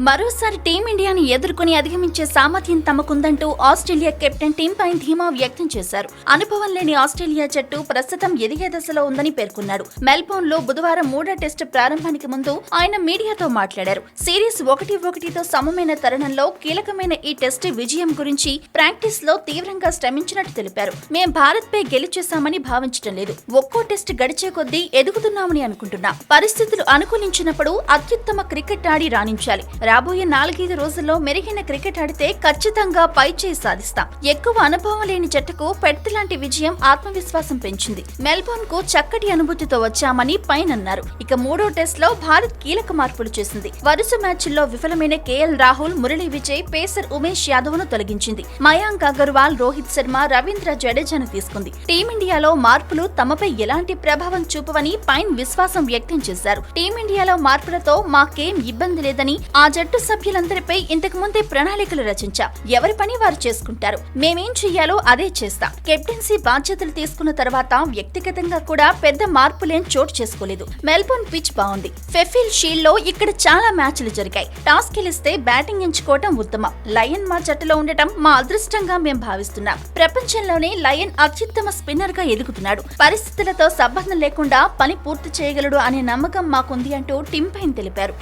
మరోసారి టీమిండియాని ఎదుర్కొని అధిగమించే సామర్థ్యం తమకుందంటూ ఆస్ట్రేలియా కెప్టెన్ టీంపై ధీమా వ్యక్తం చేశారు. అనుభవం లేని ఆస్ట్రేలియా జట్టు ప్రస్తుతం ఎదిగే దశలో ఉందని పేర్కొన్నాడు మెల్బోర్న్లో బుధవారం మూడో టెస్ట్ ప్రారంభానికి ముందు ఆయన మీడియాతో మాట్లాడారు. సిరీస్ ఒకటి ఒకటితో సమమైన తరుణంలో కీలకమైన ఈ టెస్ట్ విజయం గురించి ప్రాక్టీస్లో తీవ్రంగా శ్రమించినట్టు తెలిపారు. మేం భారత్ పై గెలిచేశామని భావించడం లేదు. ఒక్కో టెస్ట్ గడిచే కొద్దీ ఎదుగుతున్నామని అనుకుంటున్నా. పరిస్థితులు అనుకూలించినప్పుడు అత్యుత్తమ క్రికెట్ ఆడి రాణించాలి. రాబోయే నాలుగైదు రోజుల్లో మెరుగైన క్రికెట్ ఆడితే ఖచ్చితంగా పై చేయి సాధిస్తాం. ఎక్కువ అనుభవం లేని జట్టుకు పెట్ లాంటి విజయం ఆత్మవిశ్వాసం పెంచింది. మెల్బోర్న్కు చక్కటి అనుభూతితో వచ్చామని పైన్ అన్నారు ఇక మూడో టెస్ట్లో భారత్ కీలక మార్పులు చేసింది. వరుస మ్యాచ్ల్లో విఫలమైన కేఎల్ రాహుల్ మురళీ విజయ్ పేసర్ ఉమేష్ యాదవ్ను తొలగించింది. మయాంక్ అగర్వాల్ రోహిత్ శర్మ రవీంద్ర జడేజాను తీసుకుంది. టీమిండియాలో మార్పులు తమపై ఎలాంటి ప్రభావం చూపవని పైన్ విశ్వాసం వ్యక్తం చేశారు. టీమిండియాలో మార్పులతో మాకేం ఇబ్బంది లేదని ఆ జట్టు సభ్యులందరిపై ఇంతకు ముందే ప్రణాళికలు రచించాం. ఎవరి పని వారు చేసుకుంటారు. మేమేం చెయ్యాలో అదే చేస్తాం. కెప్టెన్సీ బాధ్యతలు తీసుకున్న తర్వాత వ్యక్తిగతంగా కూడా పెద్ద మార్పులేం చోటు చేసుకోలేదు. మెల్బోర్న్ పిచ్ బాగుంది. ఫెఫిల్ షీల్డ్లో ఇక్కడ చాలా మ్యాచ్లు జరిగాయి. టాస్ గెలిస్తే బ్యాటింగ్ ఎంచుకోవటం ఉత్తమం. లయన్ మా జట్టులో ఉండటం మా అదృష్టంగా మేం భావిస్తున్నాం. ప్రపంచంలోనే లయన్ అత్యుత్తమ స్పిన్నర్గా ఎదుగుతున్నాడు. పరిస్థితులతో సంబంధం లేకుండా పని పూర్తి చేయగలడు అనే నమ్మకం మాకుంది అంటూ టింపైన్ తెలిపారు.